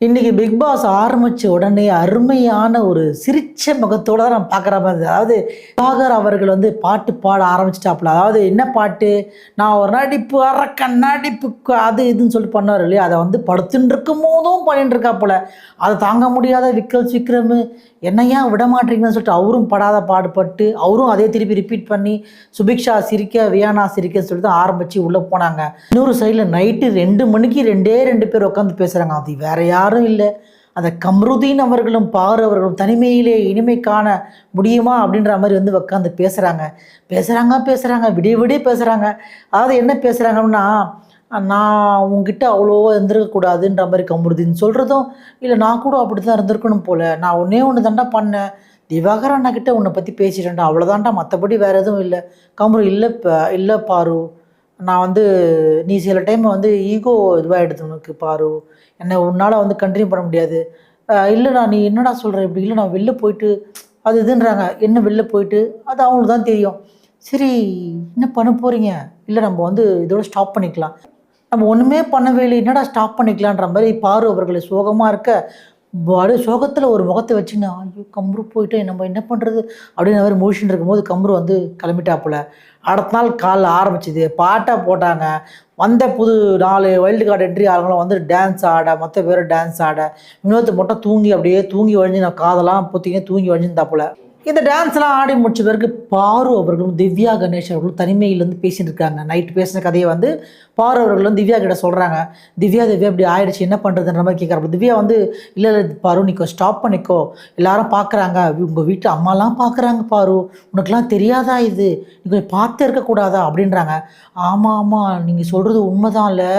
இன்னைக்கு big pass ஆரம்பிச்ச உடனே அருமையான ஒரு சிரிச்ச முகத்தோட தான் நான் பார்க்குற மாதிரி அதாவது பாகர் அவர்கள் வந்து பாட்டு பாட ஆரம்பிச்சிட்டாப்புல. அதாவது என்ன பாட்டு? நான் ஒரு நடிப்பு அற கண்ணாடிப்பு அது இதுன்னு சொல்லிட்டு பண்ணார் இல்லையா? அதை வந்து படுத்துட்டு இருக்கும் போதும் பண்ணிட்டு இருக்காப்புல அதை தாங்க முடியாத விக்கல் விக்ரம் என்னையா விட மாட்டீங்கன்னு சொல்லிட்டு அவரும் படாத பாடுபட்டு அவரும் அதே திருப்பி ரிப்பீட் பண்ணி சுபிக்ஷா சிரிக்க வியானா சிரிக்கன்னு சொல்லிட்டு தான் ஆரம்பித்து உள்ளே போனாங்க. இன்னொரு சைடில் நைட்டு ரெண்டு மணிக்கு ரெண்டே ரெண்டு பேர் உட்காந்து பேசுகிறாங்க அது வேறையா யாரும் இல்லை. அதை கம்ருதீன் அவர்களும் பாரு அவர்களும் தனிமையிலே இனிமை காண முடியுமா அப்படின்ற மாதிரி வந்து உட்காந்து பேசுகிறாங்க பேசுகிறாங்க பேசுகிறாங்க விடிய விடிய பேசுகிறாங்க அதாவது என்ன பேசுகிறாங்கன்னா நான் உங்ககிட்ட அவ்வளோவா இருந்திருக்கக்கூடாதுன்ற மாதிரி கம்ருதீன் சொல்கிறதும் இல்லை நான் கூட அப்படி தான் இருந்திருக்கணும் போல். நான் ஒன்றே ஒன்று தாண்டா பண்ணேன். திவாகர் அண்ணாக்கிட்ட உன்னை பற்றி பேசிட்டேன்டா. அவ்வளோதான்டா. மற்றபடி வேறு எதுவும் இல்லை. கம்ரு இல்லை இல்லை பாரு. நான் வந்து நீ சில டைம் வந்து ஈகோ இதுவாகிடுது உனக்கு பாரு. என்னை உன்னால் வந்து கண்டினியூ பண்ண முடியாது. இல்லைண்ணா நீ என்னடா சொல்கிற இப்படி? இல்லை நான் வெளில போயிட்டு அது இதுன்றாங்க. என்ன வெளில போயிட்டு? அது அவங்களுக்கு தான் தெரியும். சரி என்ன பண்ண போகிறீங்க இல்லை நம்ம வந்து இதோட ஸ்டாப் பண்ணிக்கலாம். நம்ம ஒன்றுமே பண்ணவே இல்லை என்னடா ஸ்டாப் பண்ணிக்கலான்ற மாதிரி பாரு அவர்களை சோகமாக இருக்க. அப்படியே சோகத்தில் ஒரு முகத்தை வச்சுன்னா ஐயோ கம்ரு போயிட்டு நம்ம என்ன பண்ணுறது அப்படின்னு மாதிரி மூஷன் இருக்கும்போது கம்ரு வந்து கிளம்பிட்டாப்புல. அடுத்த நாள் காலைல ஆரம்பிச்சுது. பாட்டாக போட்டாங்க. வந்த புது நாலு வைல்டு கார்டு என்ட்ரி ஆளுங்களும் வந்து டான்ஸ் ஆட மற்ற பேர் டான்ஸ் ஆட வினோத்து மட்டும் தூங்கி அப்படியே தூங்கி வழிஞ்சு நான் காதெல்லாம் பொத்திங்க தூங்கி வழிஞ்சிருந்தாப்புல. இந்த டான்ஸ்லாம் ஆடி முடிச்ச பிறகு பாரு அவர்களும் திவ்யா கணேஷ் அவர்களும் தனிமையிலேருந்து பேசிட்டு இருக்காங்க நைட் பேசின கதையை வந்து பாரு அவர்களும் திவ்யா கிட்ட சொல்கிறாங்க திவ்யா திவ்யா இப்படி ஆயிடுச்சு என்ன பண்ணுறதுன்ற மாதிரி கேட்குறப்ப திவ்யா வந்து இல்லை இல்லை பாரு நீ ஸ்டாப் பண்ணிக்கோ. எல்லாரும் பார்க்குறாங்க உங்கள் வீட்டு அம்மாலாம் பார்க்குறாங்க பாரு. உனக்கெல்லாம் தெரியாதா இது? நீ கொஞ்சம் பார்த்து இருக்கக்கூடாதா? அப்படின்றாங்க. ஆமாம் ஆமாம் நீங்கள் சொல்கிறது உண்மைதான் இல்லை.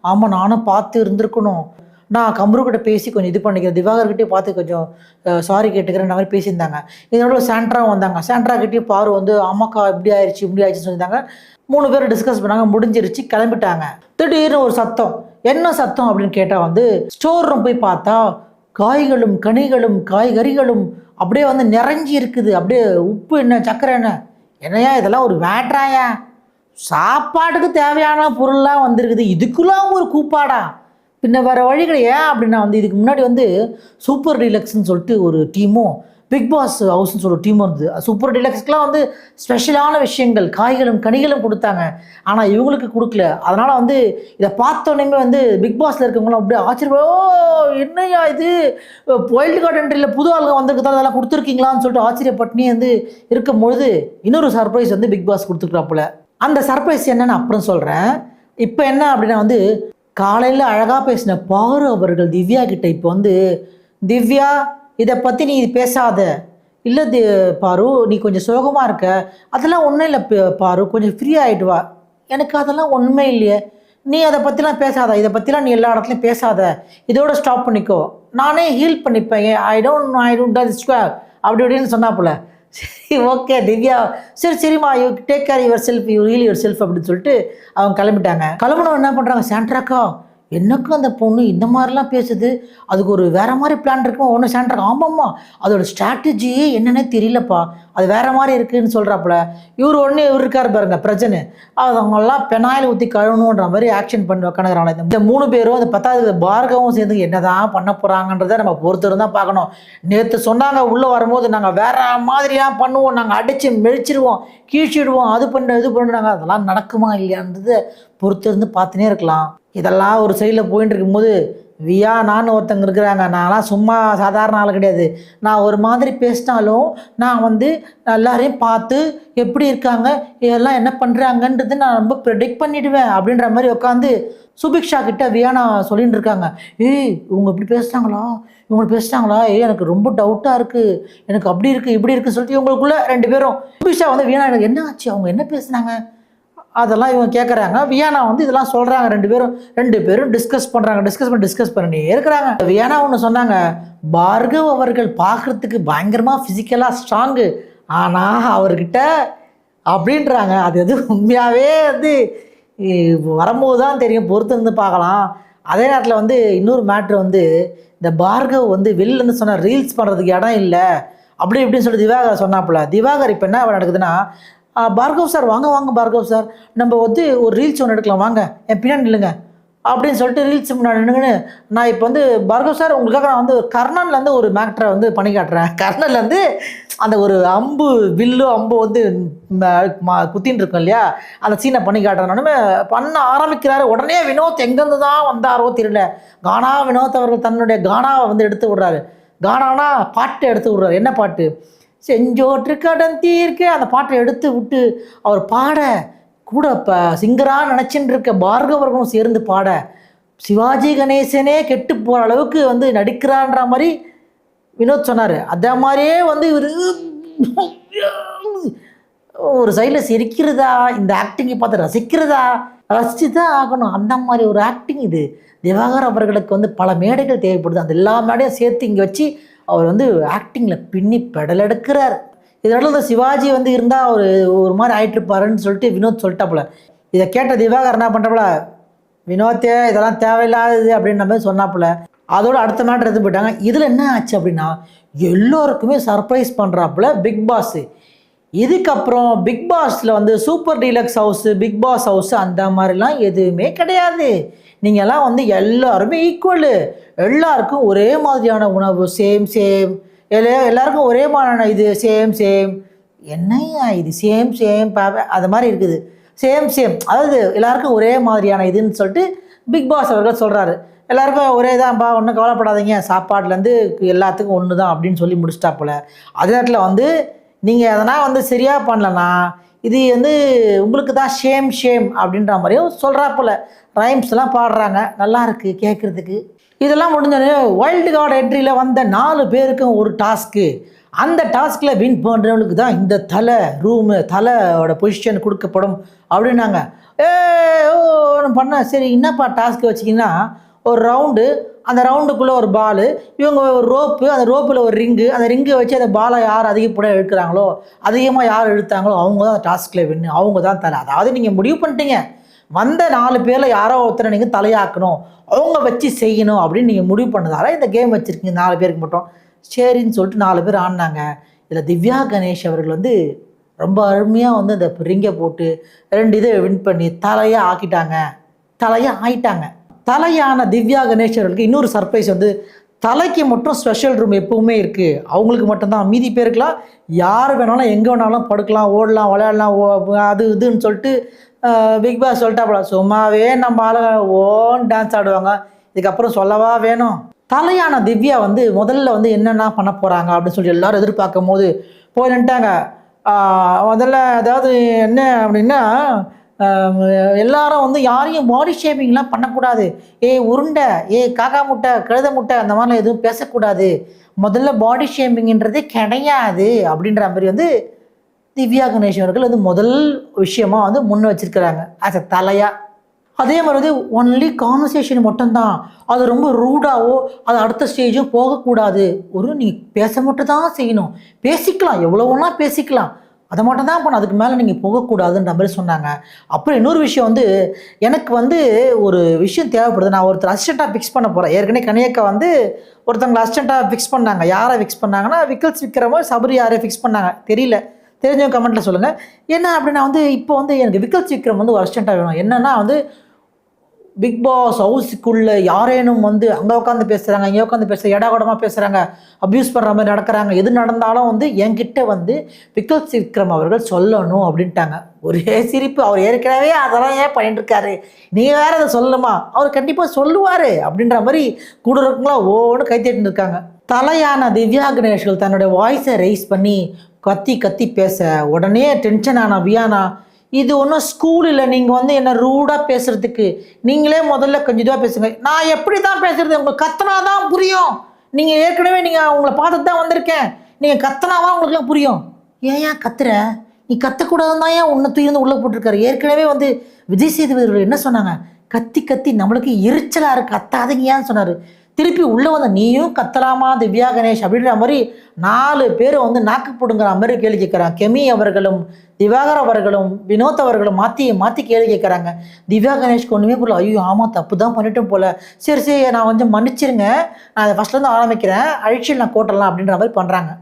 ஆமாம் நானும் பார்த்து இருந்திருக்கணும். நான் கம்ருக்கிட்ட பேசி கொஞ்சம் இது பண்ணிக்கிறேன். திவாகர்கிட்டே பார்த்து கொஞ்சம் சாரி கேட்டுக்கிறேன். மாதிரி பேசியிருந்தாங்க. இதனோட சாண்ட்ராவும் வந்தாங்க. சாண்ட்ரா பாரு வந்து ஆமாக்கா இப்படி ஆயிடுச்சு இப்படி ஆயிடுச்சுன்னு சொல்லியிருந்தாங்க. மூணு பேர் டிஸ்கஸ் பண்ணாங்க. முடிஞ்சிருச்சு கிளம்பிட்டாங்க. திடீர்னு ஒரு சத்தம். என்ன சத்தம் அப்படின்னு கேட்டால் வந்து ஸ்டோர் ரூம் போய் பார்த்தா காய்களும் கனிகளும் காய்கறிகளும் அப்படியே வந்து நிறைஞ்சி இருக்குது. அப்படியே உப்பு என்ன சக்கரை என்ன? என்னையா இதெல்லாம் ஒரு வேட்ராயா? சாப்பாட்டுக்கு தேவையான பொருள்லாம் வந்திருக்குது. இதுக்குலாம் ஒரு கூப்பாடா? பின்ன வேறு வழி கிடையாது அப்படின்னா வந்து இதுக்கு முன்னாடி வந்து சூப்பர் டீலக்ஸ்னு சொல்லிட்டு ஒரு டீமும் பிக் பாஸ் ஹவுஸ்னு சொல்லிட்டு டீம் இருந்தது. சூப்பர் டிலக்ஸ்க்கெலாம் வந்து ஸ்பெஷலான விஷயங்கள் காய்களும் கனிகளும் கொடுத்தாங்க. ஆனால் இவங்களுக்கு கொடுக்கல. அதனால் வந்து இதை பார்த்தோன்னே வந்து பிக் பாஸில் இருக்கவங்களாம் அப்படியே ஆச்சரியம் ஓ என்னையா இது? வைல்டு கார்டு என்ட்ரியில் புது ஆளுங்க வந்திருக்கு அதெல்லாம் கொடுத்துருக்கீங்களான்னு சொல்லிட்டு ஆச்சரியப்பட்டினி வந்து இருக்கும்பொழுது இன்னொரு சர்ப்ரைஸ் வந்து பிக் பாஸ் கொடுத்துருக்குறாப்புல. அந்த சர்ப்ரைஸ் என்னன்னு அப்புறம் சொல்கிறேன் இப்போ என்ன அப்படின்னா வந்து காலையில் அழகாக பேசின பாரு அவர்கள் திவ்யா கிட்ட இப்போ வந்து திவ்யா இதை பற்றி நீ பேசாத. இல்லை தி பாரு நீ கொஞ்சம் சோகமாக இருக்க. அதெல்லாம் ஒன்றும் இல்லை பாரு கொஞ்சம் ஃப்ரீ ஆகிட்டு வா. எனக்கு அதெல்லாம் ஒன்றுமே இல்லையே. நீ அதை பற்றிலாம் பேசாத. இதை பற்றிலாம் நீ எல்லா இடத்துலையும் பேசாத. இதோட ஸ்டாப் பண்ணிக்கோ. நானே ஹீல் பண்ணிப்பேன். I don't I don't does square அப்படி இப்படின்னு சொன்னாப்புல. சரி ஓகே திவ்யா. சரி சரிம்மா you take care yourself you reel yourself அப்படின்னு சொல்லிட்டு அவங்க கிளம்பிட்டாங்க. கிளம்புனவங்க என்ன பண்ணுறாங்க சாண்ட்ராக்கா? என்னக்கும் அந்த பொண்ணு இந்த மாதிரிலாம் பேசுது. அதுக்கு ஒரு வேற மாதிரி பிளான் இருக்குமா? ஒன்று சேண்டர் ஆமாம்மா. அதோட ஸ்ட்ராட்டஜியே என்னன்னே தெரியலப்பா. அது வேற மாதிரி இருக்குன்னு சொல்கிறாப்புல இவர் ஒன்று இவர் இருக்கார் பாருங்க பிரச்சனை அவங்கெல்லாம் பெனாயில் ஊற்றி கழுவணுன்ற மாதிரி ஆக்ஷன் பண்ணி உக்காந்துக்கிறாங்களே இந்த மூணு பேரும் அந்த பத்தாவது பார்கவும் சேர்ந்து என்னதான் பண்ண போகிறாங்கன்றதை நம்ம பொறுத்து தான் பார்க்கணும். நேற்று சொன்னாங்க உள்ளே வரும்போது நாங்கள் வேற மாதிரியாக பண்ணுவோம். நாங்கள் அடித்து மெழிச்சிடுவோம் கீழ்ச்சிடுவோம் அது பண்ண இது பண்ணுறாங்க அதெல்லாம் நடக்குமா இல்லையான்றது பொறுத்து இருந்து பார்த்துனே இருக்கலாம். இதெல்லாம் ஒரு சைடில் போயின்னு இருக்கும்போது வியா நான் ஒருத்தங்க இருக்கிறாங்க. நான்லாம் சும்மா சாதாரண ஆள் கிடையாது. நான் ஒரு மாதிரி பேசினாலும் நான் வந்து எல்லாரையும் பார்த்து எப்படி இருக்காங்க இதெல்லாம் என்ன பண்ணுறாங்கன்றது நான் ரொம்ப ப்ரெடிக்ட் பண்ணிடுவேன். அப்படின்ற மாதிரி உட்காந்து சுபிக்ஷா கிட்ட வியானா சொல்லிட்டு இருக்காங்க ஏய் இவங்க இப்படி பேசுகிறாங்களா இவங்க பேசுகிறாங்களா ஏய் எனக்கு ரொம்ப டவுட்டாக இருக்குது எனக்கு அப்படி இருக்குது இப்படி இருக்குன்னு சொல்லிட்டு இவங்களுக்குள்ள ரெண்டு பேரும். சுபிக்ஷா வந்து வியானா எனக்கு என்ன ஆச்சு? அவங்க என்ன பேசுனாங்க? அதெல்லாம் இவங்க கேட்குறாங்க வியானா வந்து இதெல்லாம் சொல்கிறாங்க ரெண்டு பேரும் ரெண்டு பேரும் டிஸ்கஸ் பண்ணுறாங்க டிஸ்கஸ் பண்ணி டிஸ்கஸ் பண்ணி இருக்கிறாங்க. வியானா ஒன்று சொன்னாங்க பார்கவ் அவர்கள் பார்க்குறதுக்கு பயங்கரமாக ஃபிசிக்கலாக ஸ்ட்ராங்கு ஆனால் அவர்கிட்ட அப்படின்றாங்க. அது எது உண்மையாகவே வந்து வரும்போது தான் தெரியும். பொறுத்திருந்து பார்க்கலாம். அதே நேரத்தில் வந்து இன்னொரு மேட்ரு வந்து இந்த பார்கவ் வந்து வெளிலேருந்து சொன்ன ரீல்ஸ் பண்ணுறதுக்கு இடம் இல்லை. அப்படி இப்படின்னு சொல்லி திவாகர் சொன்னாப்புல. திவாகர் இப்போ என்ன நடக்குதுன்னா பார்கவ் சார் வாங்க வாங்க பார்கவ் சார். நம்ம வந்து ஒரு ரீல்ஸ் ஒன்று எடுக்கலாம். வாங்க என் பின்னாடி இல்லைங்க அப்படின்னு சொல்லிட்டு ரீல்ஸ் முன்னாடி நின்றுங்கன்னு நான் இப்போ வந்து பார்கவ் சார் உங்களுக்காக நான் வந்து கர்ணன்லேருந்து ஒரு மேக்டரை வந்து பண்ணி காட்டுறேன். கர்ணன்லேருந்து அந்த ஒரு அம்பு வில்லு அம்பு வந்து குத்தின்னு இருக்கும் இல்லையா? அந்த சீனை பண்ணி காட்டுறேன்னு பண்ண ஆரம்பிக்கிறாரு. உடனே வினோத் எங்கேருந்து தான் வந்தாரோ தெரியல. கானா வினோத் அவர்கள் தன்னுடைய கானாவை வந்து எடுத்து விடுறாரு. கானானா பாட்டு எடுத்து விடுறாரு. என்ன பாட்டு? செஞ்சோற்று கடன் தீர்க்க. அந்த பாட்டை எடுத்து விட்டு அவர் பாட கூட இப்போ சிங்கராக நினச்சின்னு இருக்க பார்கவர்களும் சேர்ந்து பாட. சிவாஜி கணேசனே கெட்டு போகிற அளவுக்கு வந்து நடிக்கிறான்ற மாதிரி வினோத் சொன்னார். அதே மாதிரியே வந்து இவர் ஒரு சைடில் சிரிக்கிறதா? இந்த ஆக்டிங்கை பார்த்து ரசிக்கிறதா? ரசித்து தான் ஆகணும். அந்த மாதிரி ஒரு ஆக்டிங் இது. திவாகர் அவர்களுக்கு வந்து பல மேடைகள் தேவைப்படுது. அந்த எல்லா மேடையும் சேர்த்து இங்கே வச்சு அவர் வந்து ஆக்டிங்கில் பின்னி பெடலெடுக்கிறார் இதனால இந்த சிவாஜி வந்து இருந்தால் அவர் ஒரு மாதிரி ஆயிட்டிருப்பாருன்னு சொல்லிட்டு வினோத் சொல்லிட்டாப்புல. இதை கேட்ட திவாகர் என்ன பண்ணுறாப்புல வினோத்தே இதெல்லாம் தேவையில்லாதது அப்படின்ற மாதிரி சொன்னாப்புல. அதோட அடுத்த மேட்டர் எடுத்து போயிட்டாங்க. இதில் என்ன ஆச்சு அப்படின்னா எல்லோருக்குமே சர்ப்ரைஸ் பண்ணுறாப்புல பிக் பாஸு. இதுக்கப்புறம் பிக் பாஸில் வந்து super deluxe house Bigg Boss house அந்த மாதிரிலாம் எதுவுமே கிடையாது. நீங்கள்லாம் வந்து எல்லாருமே ஈக்குவலு எல்லாருக்கும் ஒரே மாதிரியான உணவு சேம் சேம் எல்லா எல்லாருக்கும் ஒரே மாதிரியான இது சேம் சேம் என்னையா இது? சேம் சேம் அது மாதிரி இருக்குது. சேம் சேம் அதாவது எல்லாருக்கும் ஒரே மாதிரியான இதுன்னு சொல்லிட்டு பிக் பாஸ் அவர்கள் சொல்கிறாரு எல்லாருக்கும் ஒரே தான்ப்பா ஒன்றும் கவலைப்படாதீங்க. சாப்பாட்லேருந்து எல்லாத்துக்கும் ஒன்று தான் அப்படின்னு சொல்லி முடிச்சிட்டா போல். அதே நேரத்தில் வந்து நீங்கள் எதனா வந்து சரியாக பண்ணலன்னா இது வந்து உங்களுக்கு தான் ஷேம் ஷேம் அப்படின்ற மாதிரியும் சொல்கிறாப்புல ரைம்ஸ்லாம் பாடுறாங்க. நல்லா இருக்குது கேட்குறதுக்கு இதெல்லாம் முடிஞ்சோடனே வைல்டு கார்டு என்ட்ரியில் வந்த நாலு பேருக்கும் ஒரு டாஸ்க்கு அந்த டாஸ்கில் வின் பண்ணுறவங்களுக்கு தான் இந்த தலை ரூமு தலையோட பொசிஷன் கொடுக்கப்படும் அப்படின்னாங்க. ஏ ஓ பண்ண சரி என்னப்பா டாஸ்க்கு வச்சிங்கன்னா ஒரு ரவுண்டு அந்த ரவுண்டுக்குள்ளே ஒரு பால் இவங்க ஒரு ரோப்பு அந்த ரோப்பில் ஒரு ரிங்கு அந்த ரிங்கை வச்சு அந்த பாலை யார் அதிகப்பட இழுக்கிறாங்களோ அதிகமாக யார் இழுத்தாங்களோ அவங்க தான் அந்த டாஸ்கில் வின்னு அவங்க தான் தலை அதாவது நீங்கள் முடிவு பண்ணிட்டீங்க. வந்த நாலு பேரில் யாரோ ஒருத்தரை நீங்கள் தலையாக்கணும். அவங்க வச்சு செய்யணும் அப்படின்னு நீங்கள் முடிவு பண்ணதால இந்த கேம் வச்சுருக்கீங்க. நாலு பேருக்கு மட்டும். சரின்னு சொல்லிட்டு நாலு பேர் ஆடினாங்க. இதில் திவ்யா கணேஷ் அவர்கள் வந்து ரொம்ப அருமையாக வந்து அந்த ரிங்கை போட்டு ரெண்டு இதை வின் பண்ணி தலையாக ஆக்கிட்டாங்க. தலையாக ஆயிட்டாங்க. தலையான திவ்யா கணேஸ்வரர்களுக்கு இன்னொரு சர்ப்ரைஸ் வந்து தலைக்கு மட்டும் ஸ்பெஷல் ரூம் எப்பவுமே இருக்குது அவங்களுக்கு மட்டும்தான். மீதி பேருக்குலாம் யார் வேணாலும் எங்கே வேணாலும் படுக்கலாம் ஓடலாம் விளையாடலாம் ஓ அது இதுன்னு சொல்லிட்டு பிக் பாஸ் சொல்லிட்டாப்புல. சும்மாவே நம்ம ஆளுங்க ஓன் டான்ஸ் ஆடுவாங்க. இதுக்கப்புறம் சொல்லவா வேணும்? தலையான திவ்யா வந்து முதல்ல வந்து என்னென்ன பண்ண போகிறாங்க அப்படின்னு சொல்லி எல்லோரும் எதிர்பார்க்கும் போது போய் நின்ட்டாங்க. முதல்ல அதாவது என்ன அப்படின்னா எல்லாரும் வந்து யாரையும் பாடி ஷேப்பிங்லாம் பண்ணக்கூடாது. ஏ உருண்டை ஏ காக்கா முட்டை கழுத முட்டை அந்த மாதிரிலாம் எதுவும் பேசக்கூடாது. முதல்ல பாடி ஷேமிங்ன்றதே கிடையாது அப்படின்ற மாதிரி வந்து திவ்யா கணேஷ் அவர்கள் வந்து முதல் விஷயமா வந்து முன் வச்சிருக்கிறாங்க. ஆஸ் அ தலையா. அதே மாதிரி வந்து ஒன்லி கான்வர்சேஷன் மட்டும்தான். அது ரொம்ப ரூடாவோ அது அடுத்த ஸ்டேஜும் போகக்கூடாது. ஒரு நீ பேச மட்டும் தான் செய்யணும். பேசிக்கலாம். எவ்வளோ பேசிக்கலாம். அதை மட்டும் தான் பண்ண அதுக்கு மேலே நீங்கள் போகக்கூடாதுன்ற மாதிரி சொன்னாங்க. அப்புறம் இன்னொரு விஷயம் வந்து எனக்கு வந்து ஒரு விஷயம் தேவைப்படுது. நான் ஒருத்தர் அசிஸ்டண்ட்டாக ஃபிக்ஸ் பண்ண போகிறேன் ஏற்கனவே கனியக்கா வந்து ஒருத்தவங்களை அசிஸ்டண்ட்டாக ஃபிக்ஸ் பண்ணாங்க. யாரை ஃபிக்ஸ் பண்ணாங்கன்னா விக்கல்ஸ் விற்கிறவங்க சபரி யாரை ஃபிக்ஸ் பண்ணாங்க. தெரியல. தெரிஞ்சவங்க கமெண்ட்டில் சொல்லுங்கள் என்ன அப்படின்னா வந்து இப்போ வந்து எனக்கு விக்கல்ஸ் விக்ரம் வந்து ஒரு அசிஸ்டண்ட்டாக வேணும். என்னன்னா வந்து பிக் பாஸ் ஹவுஸுக்குள்ளே யாரேனும் வந்து அங்கே உட்காந்து பேசுகிறாங்க இங்கே உட்காந்து பேசுகிற இடகூடமாக பேசுகிறாங்க அப்யூஸ் பண்ணுற மாதிரி நடக்கிறாங்க எது நடந்தாலும் வந்து என்கிட்ட வந்து பிக்கல் விக்ரம் அவர்கள் சொல்லணும் அப்படின்ட்டாங்க. ஒரே சிரிப்பு அவர் ஏற்கனவே அதெல்லாம் ஏன் பண்ணிட்டுருக்காரு? நீ நீங்கள் வேறு அதை சொல்லணுமா? அவர் கண்டிப்பாக சொல்லுவார் அப்படின்ற மாதிரி கூட இருக்கவங்களாம் ஓன்னு கைத்தேட்டு இருக்காங்க. தலையான திவ்யா கணேஷ்கள் தன்னுடைய வாய்ஸை ரைஸ் பண்ணி கத்தி கத்தி பேச உடனே டென்ஷன் ஆன வியானா இது ஒன்றும் ஸ்கூல் இல்லை. நீங்கள் வந்து என்ன ரூடாக பேசுகிறதுக்கு நீங்களே முதல்ல கொஞ்சம் இதுவாக பேசுங்க. நான் எப்படி தான் பேசுகிறது உங்களுக்கு கத்தனா தான் புரியும். நீங்கள் ஏற்கனவே நீங்கள் உங்களை பார்த்துட்டு தான் வந்திருக்கேன். நீங்கள் கத்தனாவா உங்களுக்குலாம் புரியும். ஏன் ஏன் கத்துற? நீ கத்தக்கூடாதுன்னு தான் ஏன் உன்னை தூயிருந்து உள்ளே போட்டிருக்காரு? ஏற்கனவே வந்து விஜய் சேதுபதி என்ன சொன்னாங்க? கத்தி கத்தி நம்மளுக்கு எரிச்சலாக இருக்குது கத்தாதீங்க ஏன்னு சொன்னார். திருப்பி உள்ளே வந்த நீயும் கத்தலாமா திவ்யா கணேஷ் அப்படின்ற மாதிரி நாலு பேர் வந்து நாக்கு போடுங்கிற மாதிரி கேள்வி கேட்குறாங்க கெமி அவர்களும் திவாகர் அவர்களும் வினோத் அவர்களும் மாற்றி மாற்றி கேள்வி கேட்குறாங்க திவ்யா கணேஷ்க்கு ஒன்றுமே போல ஐயோ ஆமாம் தப்பு தான் பண்ணிட்டோம் போல. சரி சரி நான் கொஞ்சம் மன்னிச்சிருங்க. நான் அதை ஃபஸ்ட்லேருந்து ஆரம்பிக்கிறேன். அழிச்சில் நான் கோட்டலாம் அப்படின்ற மாதிரி பண்ணுறாங்க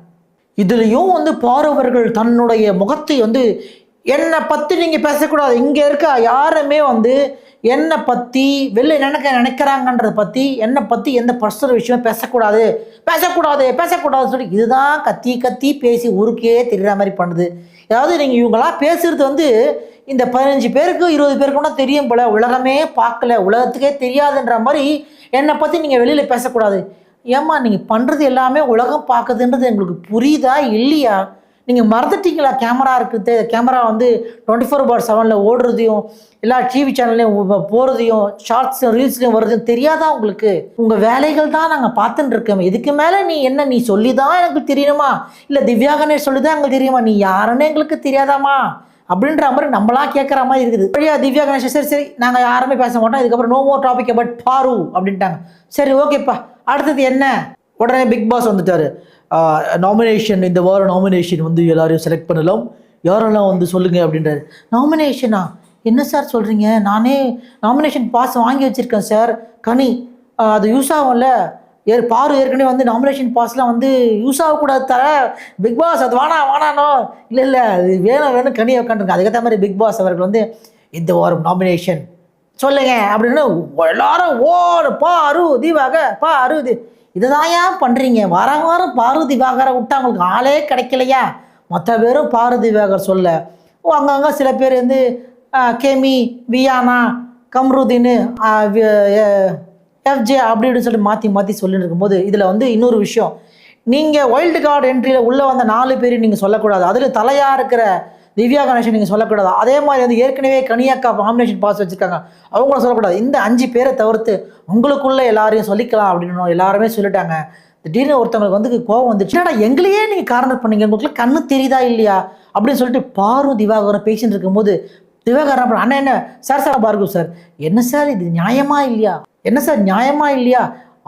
இதுலேயும் வந்து பாரவர்கள் தன்னுடைய முகத்தை வந்து என்னை பற்றி நீங்கள் பேசக்கூடாது. இங்கே இருக்க யாருமே வந்து என்னை பற்றி வெளில நினைக்க நினைக்கிறாங்கன்றதை பற்றி என்னை பற்றி எந்த பர்சனல் விஷயமும் பேசக்கூடாது. பேசக்கூடாது பேசக்கூடாதுன்னு சொல்லி இதுதான் கத்தி கத்தி பேசி ஊருக்கே தெரிகிற மாதிரி பண்ணுது. அதாவது நீங்கள் இவங்களாம் பேசுகிறது வந்து இந்த பதினஞ்சு பேருக்கு இருபது பேருக்கு கூட தெரியும் போல. உலகமே பார்க்கல. உலகத்துக்கே தெரியாதுன்ற மாதிரி என்னை பற்றி நீங்கள் வெளியில் பேசக்கூடாது. ஏம்மா நீங்கள் பண்ணுறது எல்லாமே உலகம் பார்க்குதுன்றது எங்களுக்கு புரியுதா இல்லையா? நீங்கள் மறந்துட்டீங்களா? கேமரா இருக்குது. கேமரா வந்து டுவெண்ட்டி ஃபோர் பார் செவனில் ஓடுறதையும் எல்லா டிவி சேனல்லையும் போகிறதையும் ஷார்ட்ஸும் ரீல்ஸ்லையும் வர்றதையும் தெரியாதா உங்களுக்கு? உங்கள் வேலைகள் தான் நாங்கள் பார்த்துட்டு இருக்கோம். இதுக்கு மேலே நீ என்ன நீ சொல்லி தான் எனக்கு தெரியணுமா? இல்லை திவ்யா கணேஷ் சொல்லி தான் எங்களுக்கு தெரியுமா? நீ யாருன்னு எங்களுக்கு தெரியாதாமா? அப்படின்ற மாதிரி நம்மளாம் கேட்குற மாதிரி இருக்குது. வழியா திவ்யா கணேஷ் சரி சரி நாங்கள் யாருமே பேச மாட்டோம். இதுக்கப்புறம் நோ மோர் டாபிக் பட் பாரு அப்படின்ட்டாங்க. சரி ஓகேப்பா அடுத்தது என்ன? உடனே பிக் பாஸ் வந்துட்டார். நாமினேஷன் இந்த வாரம் நாமினேஷன் வந்து எல்லாரையும் செலக்ட் பண்ணலாம். யாரெல்லாம் வந்து சொல்லுங்கள் அப்படின்றாரு. நாமினேஷனா என்ன சார் சொல்கிறீங்க நானே நாமினேஷன் பாஸ் வாங்கி வச்சுருக்கேன் சார் கனி அது யூஸ் ஆகும்ல ஏ பாரு ஏற்கனவே வந்து நாமினேஷன் பாஸ்லாம் வந்து யூஸ் ஆகக்கூடாது தர. பிக் பாஸ் அது வானா வானானோ இல்லை இல்லை அது வேணும் வேணும் கனியை உட்காந்துருங்க. அதுக்கேற்ற மாதிரி பிக் பாஸ் அவர்கள் வந்து இந்த வாரம் நாமினேஷன் சொல்லுங்க அப்படின்னு எல்லாரும் ஓடு பாரு தீபாக பாரு தி இதுதாயா ஏன் பண்ணுறீங்க வாரம் வாரம் பார்வதி திவாகரை விட்டு அவங்களுக்கு ஆளே கிடைக்கலையா? மற்ற பேரும் பார்வதி திவாகர் சொல்ல. அங்கங்கே சில பேர் வந்து கேமி வியானா கம்ருதீன் எஃப்ஜே அப்படி இப்படின்னு சொல்லி மாற்றி மாற்றி சொல்லிட்டு இருக்கும்போது இதில் வந்து இன்னொரு விஷயம். நீங்கள் வைல்டு கார்டு என்ட்ரியில் உள்ளே வந்த நாலு பேர் நீங்கள் சொல்லக்கூடாது. அதில் தலையாக இருக்கிற திவ்யா கணேசன் நீங்கள் சொல்லக்கூடாது. அதே மாதிரி வந்து ஏற்கனவே கனியாக்கா நாமினேஷன் பாஸ் வச்சுருக்காங்க. அவங்கள சொல்லக்கூடாது. இந்த அஞ்சு பேரை தவிர்த்து உங்களுக்குள்ளே எல்லாரையும் சொல்லிக்கலாம் அப்படின்னு எல்லாருமே சொல்லிட்டாங்க. திடீர்னு ஒருத்தவங்களுக்கு வந்து கோவம் வந்துச்சு. என்னடா எங்களையே நீங்கள் காரணம் பண்ணீங்க? உங்களுக்கு கண்ணு தெரியுதா இல்லையா? அப்படின்னு சொல்லிட்டு பாரும் திவாகரம் பேசிட்டு இருக்கும்போது திவாகரன் அப்புறம் அண்ணா என்ன சார் சார் பார்கவ் சார் என்ன சார் இது? நியாயமா இல்லையா? என்ன சார் நியாயமா இல்லையா?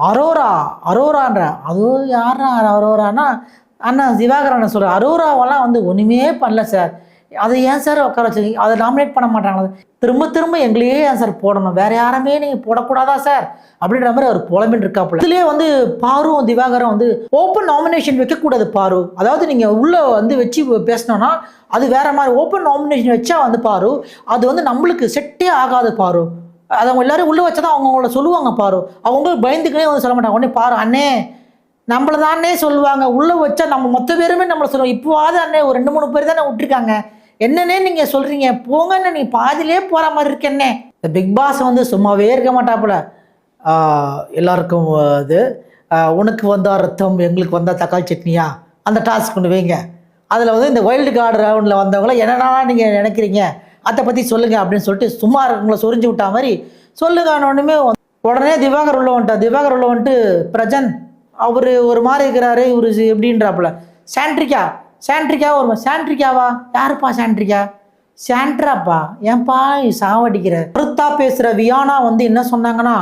அரோரா அரோரான்ற. அது யாரா அரோரானா அண்ணா திவாகர் அண்ணா சொல்கிறேன் அரோராவெல்லாம் வந்து ஒன்றுமே பண்ணல சார் அதை ஏன் சார் உட்கார வச்சுருக்கீங்க? அதை நாமினேட் பண்ண மாட்டாங்களா? திரும்ப திரும்ப எங்களையே ஏன் சார் போடணும்? வேற யாருமே நீங்கள் போடக்கூடாதா சார்? அப்படின்ற மாதிரி அவர் புலம்பின்னு இருக்காப்புல. இதுலேயே வந்து பாரும் திவாகரும் வந்து ஓப்பன் நாமினேஷன் வைக்கக்கூடாது பாரு. அதாவது நீங்கள் உள்ளே வந்து வச்சு பேசினோன்னா அது வேற மாதிரி ஓப்பன் நாமினேஷன் வச்சா வந்து பாரு அது வந்து நம்மளுக்கு செட்டே ஆகாது பாரு. அதை அவங்க எல்லாரும் உள்ளே வச்சா தான் அவங்க அவங்கள சொல்லுவாங்க பாரு. அவங்க பயந்துக்கினே வந்து சொல்ல மாட்டாங்க. உடனே பாரு அண்ணே நம்மள தானே சொல்லுவாங்க. உள்ளே வச்சா நம்ம மொத்த பேருமே நம்மளை சொல்லுவோம் இப்போவாது அண்ணே ஒரு ரெண்டு மூணு பேர் தானே விட்டுருக்காங்க. என்னன்னே நீங்கள் சொல்கிறீங்க போங்கன்னு நீ பாதியிலே போகிற மாதிரி இருக்கேன்னே இந்த பிக் பாஸ் வந்து சும்மாவே இருக்க மாட்டாப்புல எல்லாருக்கும் இது உனக்கு வந்தால் ரத்தம் எங்களுக்கு வந்தால் தக்காளி சட்னியா? அந்த டாஸ்க் கொண்டு வைங்க. அதில் வந்து இந்த வைல்டு கார்டு ரவுண்டில் வந்தவங்கள என்னென்னா நீங்கள் நினைக்கிறீங்க? அதை பற்றி சொல்லுங்கள் அப்படின்னு சொல்லிட்டு சும்மா இருக்கவங்கள சொரிஞ்சு விட்டா மாதிரி சொல்லுங்கன்னு ஒன்றுமே உடனே திவாகர் உள்ள வந்துட்டா திவாகர் உள்ள வந்துட்டு பிரஜன் அவர் ஒரு மாதிரி இருக்கிறாரு இவர் எப்படின்றாப்புல. சாண்ட்ரிக்கா சாண்ட்ரிக்கா ஒரு சாண்ட்ரிக்காவா யாருப்பா சாண்ட்ரிக்கா சாண்ட்ராப்பா? ஏன்பா நீ சாவடிக்கிற? கருத்தா பேசுகிற வியானா வந்து என்ன சொன்னாங்கன்னா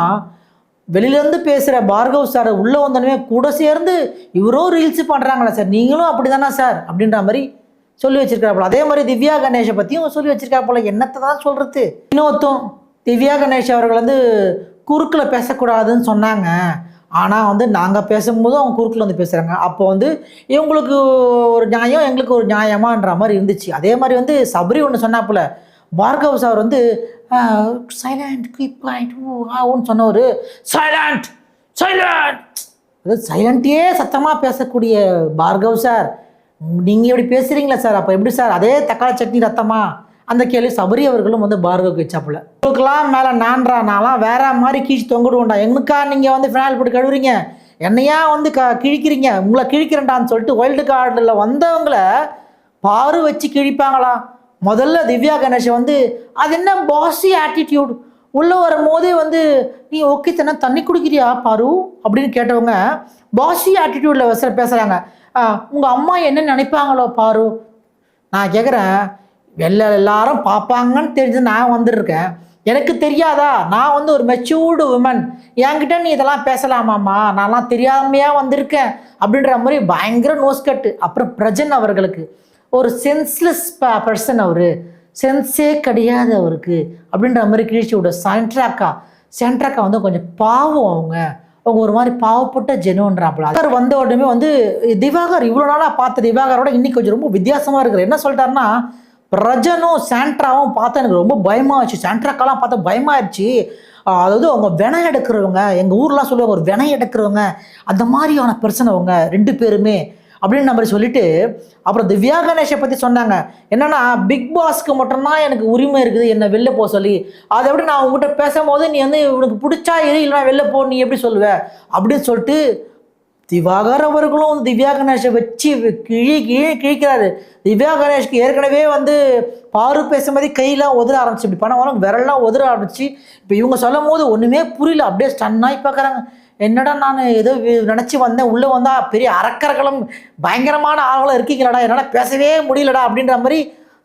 வெளியிலேருந்து பேசுகிற பார்கவ் சார் உள்ளே வந்தோடனே கூட சேர்ந்து இவரும் ரீல்ஸ் பண்ணுறாங்களா சார் நீங்களும் அப்படி தானே சார் அப்படின்ற மாதிரி சொல்லி வச்சிருக்காப்புல அதே மாதிரி திவ்யா கணேஷை பற்றியும் சொல்லி வச்சிருக்காப்புல என்னத்தை தான் சொல்கிறது இன்னொருத்தும் திவ்யா கணேஷ் அவர்கள் வந்து குறுக்கில் பேசக்கூடாதுன்னு சொன்னாங்க. ஆனால் வந்து நாங்கள் பேசும்போது அவங்க குறுக்கில் வந்து பேசுகிறாங்க அப்போ வந்து இவங்களுக்கு ஒரு நியாயம் எங்களுக்கு ஒரு நியாயமான்ற மாதிரி இருந்துச்சு. அதே மாதிரி வந்து சபரி ஒன்று சொன்னாப்புல பார்கவ் சார் வந்து சைலண்ட் குயிக் பாயிண்ட் ஆகும்னு சொன்னவர் சைலண்ட் சைலண்ட் அதாவது சைலண்ட்டே சத்தமாக பேசக்கூடிய பார்கவ் சார் நீங்கள் இப்படி பேசுகிறீங்களா சார்? அப்போ எப்படி சார்? அதே தக்காளி சட்னி ரத்தமாக அந்த கேள்வி சபரி அவர்களும் வந்து பார்கவுக்கு வச்சாப்புல உங்களுக்கெல்லாம் மேலே நான்றா நான்லாம் வேற மாதிரி கீழ்ச்சி தொங்கிடுவோண்டா எங்களுக்கா நீங்கள் வந்து ஃபினால் போட்டு கழுவுறீங்க? என்னையா வந்து க கிழிக்கிறீங்க? உங்களை கிழிக்கிறேன்டான்னு சொல்லிட்டு வைல்டு கார்டில் வந்தவங்கள பாரு வச்சு கிழிப்பாங்களா? முதல்ல திவ்யா கணேஷ் வந்து அது என்ன பாசி ஆட்டிடியூட் உள்ளே வரும்போதே வந்து நீ ஓகே தானே தண்ணி குடிக்கிறியா பாரு? அப்படின்னு கேட்டவங்க பாசி ஆட்டிடியூடில் பேசுகிறாங்க உங்கள் அம்மா என்ன நினைப்பாங்களோ பாரு? நான் கேட்குறேன் வெளில எல்லாரும் பார்ப்பாங்கன்னு தெரிஞ்சு நான் வந்துருக்கேன். எனக்கு தெரியாதா? நான் வந்து ஒரு மெச்சூர்டு உமன் என்கிட்ட நீ இதெல்லாம் பேசலாமாம்மா? நான்லாம் தெரியாமையாக வந்திருக்கேன் அப்படின்ற மாதிரி பயங்கர நோஸ்கட்டு அப்புறம் பிரஜன் அவர்களுக்கு. ஒரு சென்ஸ்லெஸ் பர்சன் அவர். சென்ஸே கிடையாது அவருக்கு அப்படின்ற மாதிரி கிழிச்சியோட விட. சென்ட்ராக்கா சென்ட்ராக்கா வந்து கொஞ்சம் பாவம் அவங்க. அவங்க ஒரு மாதிரி பாவப்பட்ட ஜெனுன்றாப்புல. அவர் வந்த உடனே வந்து திவாகர் இவ்வளோ நாளாக பார்த்த திவாகரோட இன்னைக்கு கொஞ்சம் ரொம்ப வித்தியாசமாக இருக்கிற என்ன சொல்லிட்டாருன்னா ரஜனும் சாண்ட்ராவும் பார்த்தா எனக்கு ரொம்ப பயமாச்சு சாண்ட்ராக்கெல்லாம் பார்த்தா பயமாயிடுச்சு அதாவது அவங்க வினை எடுக்கிறவங்க எங்கள் ஊர்லாம் சொல்லுவாங்க ஒரு வினை எடுக்கிறவங்க அந்த மாதிரியான பிரச்சனை அவங்க ரெண்டு பேருமே அப்படின்னு நம்ம சொல்லிட்டு அப்புறம் திவ்யா கணேஷை பற்றி சொன்னாங்க. என்னன்னா பிக் பாஸ்க்கு மட்டும்தான் எனக்கு உரிமை இருக்குது என்னை வெளில போக சொல்லி. அதை எப்படி நான் உங்ககிட்ட பேசும்போது நீ வந்து உனக்கு பிடிச்சா இரு இல்லைனா வெளில போ நீ எப்படி சொல்லுவ? அப்படின்னு சொல்லிட்டு திவாகர் அவர்களும் திவ்யா கணேஷை வச்சு கிழி கிழி கிழிக்கிறாரு. திவ்யா கணேஷ்க்கு ஏற்கனவே வந்து பாரு பேசும்போது கையெல்லாம் உதற ஆரம்பிச்சு இப்படி பணம் வரும் விரல்லாம் உதற ஆரம்பிச்சு இப்போ இவங்க சொல்லும் போது ஒன்றுமே புரியல. அப்படியே ஸ்டன்னாகி பார்க்குறாங்க என்னடா நான் ஏதோ நினச்சி வந்தேன். உள்ளே வந்தால் பெரிய அரக்கர்களும் பயங்கரமான ஆளுகளும் இருக்கீங்களாடா. என்னால் பேசவே முடியலடா அப்படின்ற மாதிரி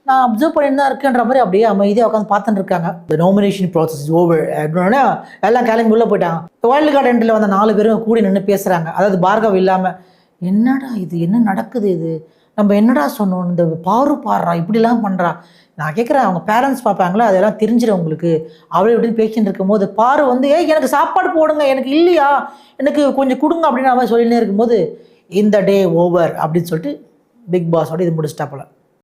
நான் அப்சர்வ் பண்ணிட்டு தான் இருக்கேன்ற மாதிரி அப்படியே அமைதியாக உட்காந்து பார்த்துட்டு இருக்காங்க. இந்த நாமினேஷன் ப்ராசஸ் ஓவர் அப்படின்னா எல்லாம் கிளம்பி உள்ளே போயிட்டாங்க. வேர்ல்டு கார்டு எண்டில் வந்த நாலு பேரும் கூடி நின்று பேசுகிறாங்க அதாவது பார்கவ் இல்லாமல் என்னடா இது? என்ன நடக்குது இது? நம்ம என்னடா சொன்னோம்? இந்த பாரு பாடுறா இப்படிலாம் பண்ணுறா நான் கேட்குறேன் அவங்க பேரண்ட்ஸ் பார்ப்பாங்களா? அதெல்லாம் தெரிஞ்சிடும் உங்களுக்கு. அவளை இப்படின்னு பேசிட்டு இருக்கும்போது பாரு வந்து ஏய் எனக்கு சாப்பாடு போடுங்க எனக்கு இல்லையா? எனக்கு கொஞ்சம் கொடுங்க அப்படின்னு அவன் சொல்லினே இருக்கும்போது இந்த டே ஓவர் அப்படின்னு சொல்லிட்டு பிக் பாஸோட இது முடிச்சிட்டாப்புல